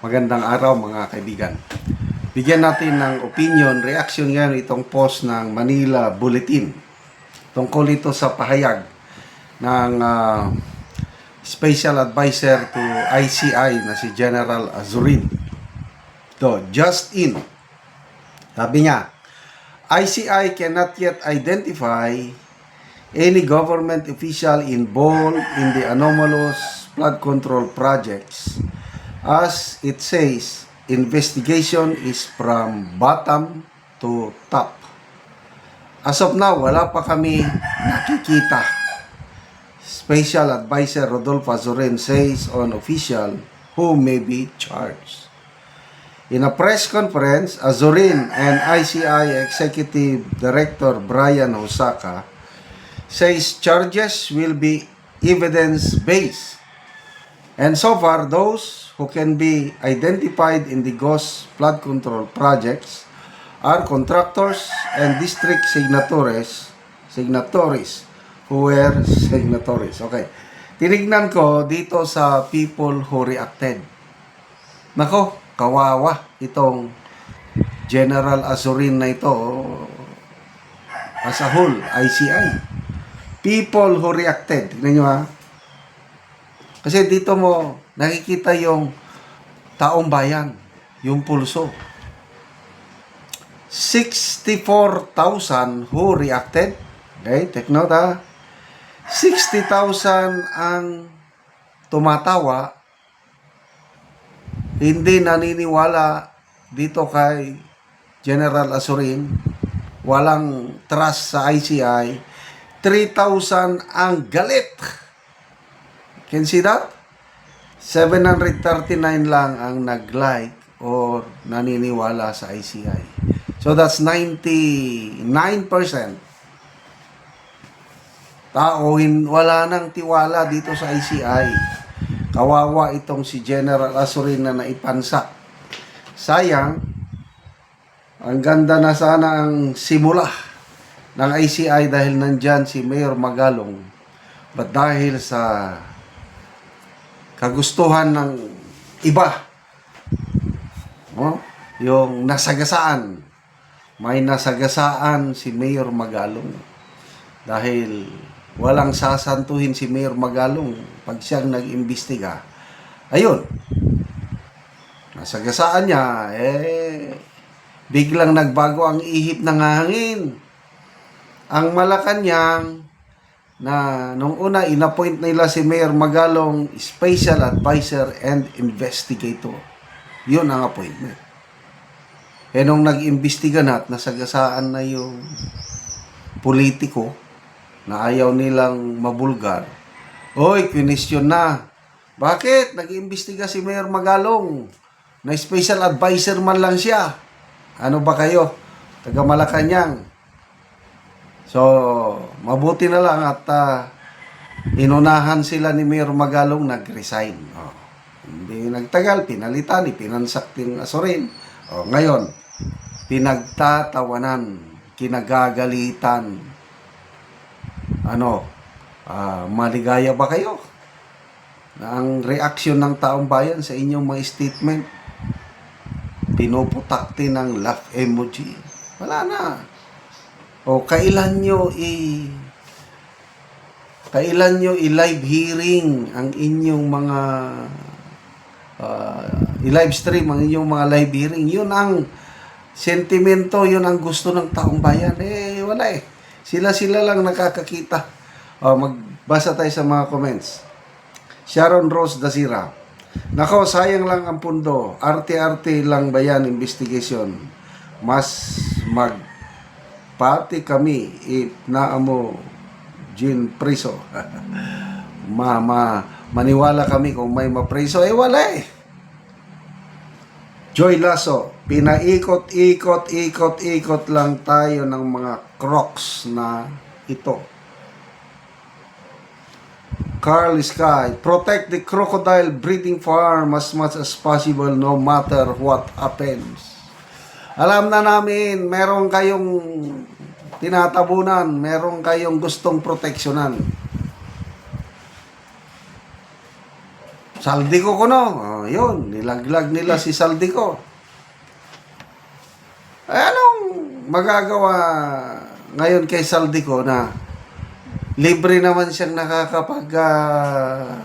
Magandang araw mga kaibigan. Bigyan natin ng opinion, reaction ngayon itong post ng Manila Bulletin. Tungkol ito sa pahayag ng ah, Special Advisor to ICI na si General Azurin. To, just in. Sabi niya, ICI cannot yet identify any government official involved in the anomalous flood control projects. As it says, investigation is from bottom to top. As of now, wala pa kami nakikita. Special Advisor Rodolfo Azurin says on official who may be charged. In a press conference, Azurin and ICI Executive Director Brian Hosaka says charges will be evidence-based. And so far, those who can be identified in the ghost flood control projects are contractors and district signatories, signatories who were signatories. Okay. Tinignan ko dito sa people who reacted. Nako, kawawa itong General Azurin na ito oh, as a whole, ICI. People who reacted. Tignan nyo ha. Kasi dito mo nakikita yung taong bayan, yung pulso. 64,000 who reacted. Okay, take note ha. 60,000 ang tumatawa. Hindi naniniwala dito kay General Azurin. Walang trust sa ICI. 3,000 ang galit. Can see that? 739 lang ang nag-like or naniniwala sa ICI. So that's 99% tao wala nang tiwala dito sa ICI. Kawawa itong si General Azurin na naipansa. Sayang, ang ganda na sana ang simula ng ICI dahil nandyan si Mayor Magalong. But dahil sa kagustuhan ng iba, no? yung nasagasaan, may nasagasaan si Mayor Magalong dahil walang sasantuhin si Mayor Magalong pag siyang nag-imbestiga. Ayun, nasagasaan niya, eh, biglang nagbago ang ihip ng hangin. Ang Malacanang, na nung una inappoint nila si Mayor Magalong Special Advisor and Investigator. Yun ang appointment. Eh nung nag-imbestiga na at nasagasaan na yung politiko na ayaw nilang mabulgar, Oy, question na. Bakit? Nag-imbestiga si Mayor Magalong. Na special advisor man lang siya. Ano ba kayo? Taga Malacanang. So, mabuti na lang at ah, inunahan sila ni Mayor Magalong nag-resign. Oh. Hindi nagtagal, pinalitan, ipinansak din Asorin. Oh, ngayon, pinagtatawanan, kinagagalitan. Ano, ah, maligaya ba kayo? Ang reaksyon ng taong bayan sa inyong mga statement, pinuputakti ng laugh emoji. Wala na. O kailan nyo i kailan nyo i-live hearing ang inyong mga uh, i-live stream ang inyong mga live hearing? Yun ang sentimento yun ang gusto ng taong bayan. Eh wala eh. Sila sila lang nakakakita. O magbasa tayo sa mga comments. Sharon Rose Dasira Nako, sayang lang ang pundo. Arte-arte lang ba yan, investigation? Mas mag pati kami if naamo Jean Priso. ma, ma, maniwala kami kung may mapriso. Eh, wala eh. Joy Lasso, pinaikot-ikot, ikot-ikot lang tayo ng mga crocs na ito. Carl Sky, protect the crocodile breeding farm as much as possible no matter what happens. Alam na namin, meron kayong tinatabunan, meron kayong gustong proteksyonan. Saldico ko no. Oh, yun, nilaglag nila si Saldico. Eh, anong magagawa ngayon kay Saldico na libre naman siyang nakakapag ah,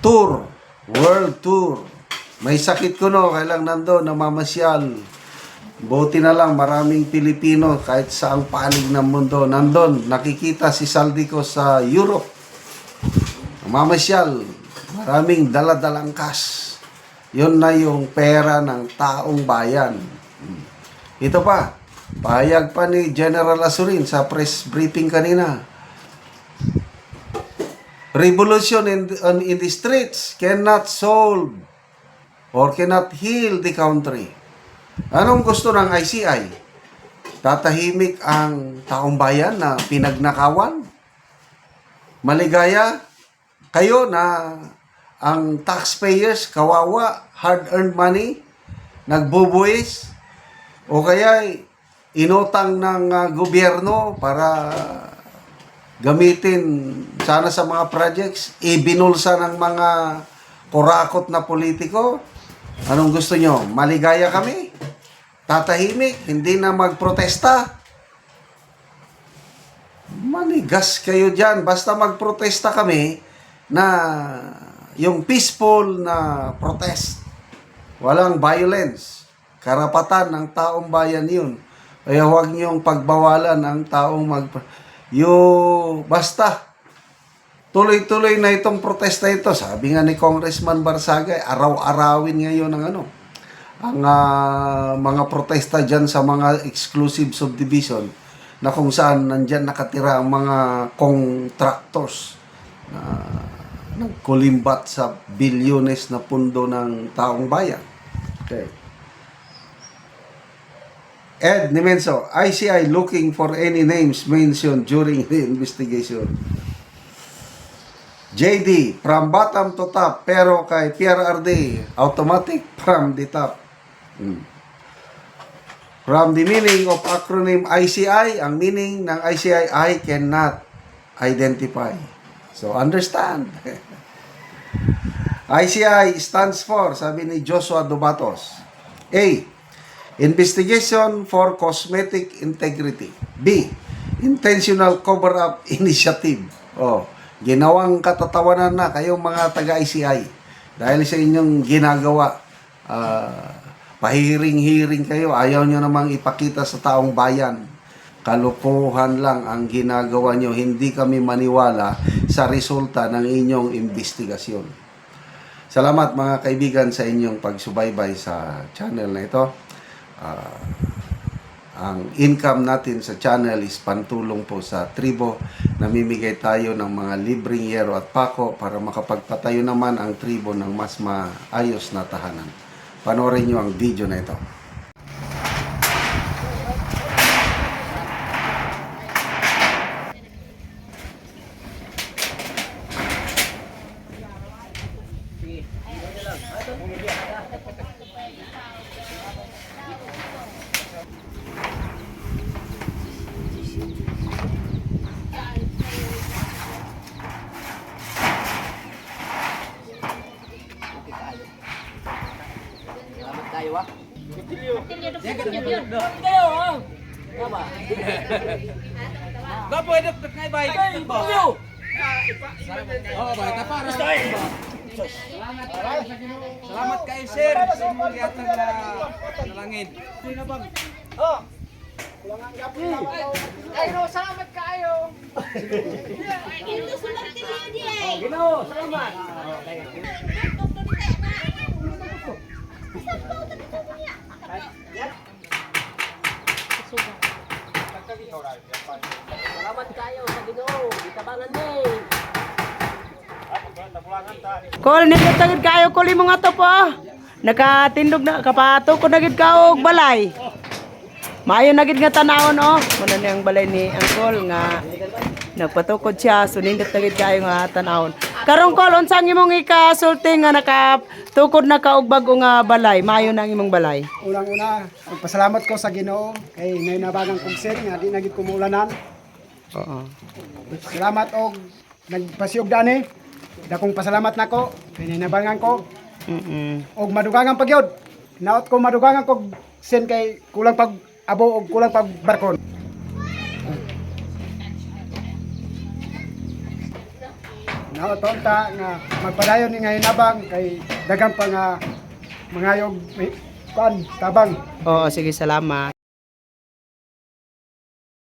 tour, world tour. May sakit ko no, kailang nando, namamasyal. Buti na lang, maraming Pilipino, kahit saang panig ng mundo, nandun, nakikita si Saldico sa Europe. Namamasyal, maraming daladalang cash. Yun na yung pera ng taong bayan. Ito pa, pahayag pa ni General Asurin sa press briefing kanina. Revolution in, in the streets cannot solve or cannot heal the country. Anong gusto ng ICI? Tatahimik ang taong bayan na pinagnakawan? Maligaya kayo na ang taxpayers, kawawa, hard-earned money, nagbubuwis, o kaya inutang ng ah, gobyerno para gamitin sana sa mga projects, ibinulsa ng mga kurakot na politiko. Anong gusto nyo? Maligaya kami? Tatahimik? Hindi na magprotesta? Manigas kayo dyan. Basta magprotesta kami na yung peaceful na protest. Walang violence. Karapatan ng taong bayan yun. Kaya huwag niyong pagbawalan ang taong mag... Yung... Basta. Tuloy-tuloy na itong protesta ito. Sabi nga ni Congressman Barsagay, araw-arawin ngayon ang ano. Ang ah, mga protesta dyan sa mga exclusive subdivision na kung saan nandyan nakatira ang mga contractors na nagkulimbat sa bilyones na pundo ng taong bayan. Okay. Ed Nimenso, ICI looking for any names mentioned during the investigation. JD, from bottom to top, pero kay PRRD, automatic from the top. Hmm. From the meaning of acronym ICI, ang meaning ng ICI, I cannot identify. So, understand. ICI stands for, sabi ni Joshua Dubatos. A. Investigation for Cosmetic Integrity. B. Intentional Cover-up Initiative. Oh, ginawang katatawanan na kayong mga taga-ICI. Dahil sa inyong ginagawa, ah, pahiring-hiring kayo, ayaw nyo namang ipakita sa taong bayan. Kalukuhan lang ang ginagawa nyo. Hindi kami maniwala sa resulta ng inyong investigasyon. Salamat mga kaibigan sa inyong pagsubaybay sa channel na ito. Ah, ang income natin sa channel is pantulong po sa tribo. Namimigay tayo ng mga libreng yero at pako para makapagpatayo naman ang tribo ng mas maayos na tahanan. Panoorin nyo ang video na ito. Salamat kayo ah. Ba pwede pag ngay bay. Oh, bay ta para. Salamat kayo sir sa inyong gihatag na nalangin. Sino bang? Kayo, salamat kayo. Ginoo, salamat. Salamat kayo sa Ginoo. Itabangan ni. Kol, nindot na kayo, kol mo nga to po. Nakatindog na, kapato ko na ka og balay. Maayo na nga tanawon oh. Muna ni ang balay ni Angkol nga nagpatukod siya, so nindot na kayo nga tanawon. Karong kol, unsang imong ikasulti nga nakatukod na ka og bago nga balay, maayo na ang imong balay. Unang-una, magpasalamat ko sa Ginoo kay ngay nabagang kong sir nga di nagit kumulanan. Oo. Salamat og nagpasiyog dani dakong pasalamat nako kay nainabangan ko Mm-mm. og madugangan pagyod. Naot ko madugangan kog sen kay kulang pag abo og kulang pag barkon. Naot ta nga magpadayon ni ngayon nabang kay dagang pa nga mangayog kuan tabang. Oo, sige, salamat.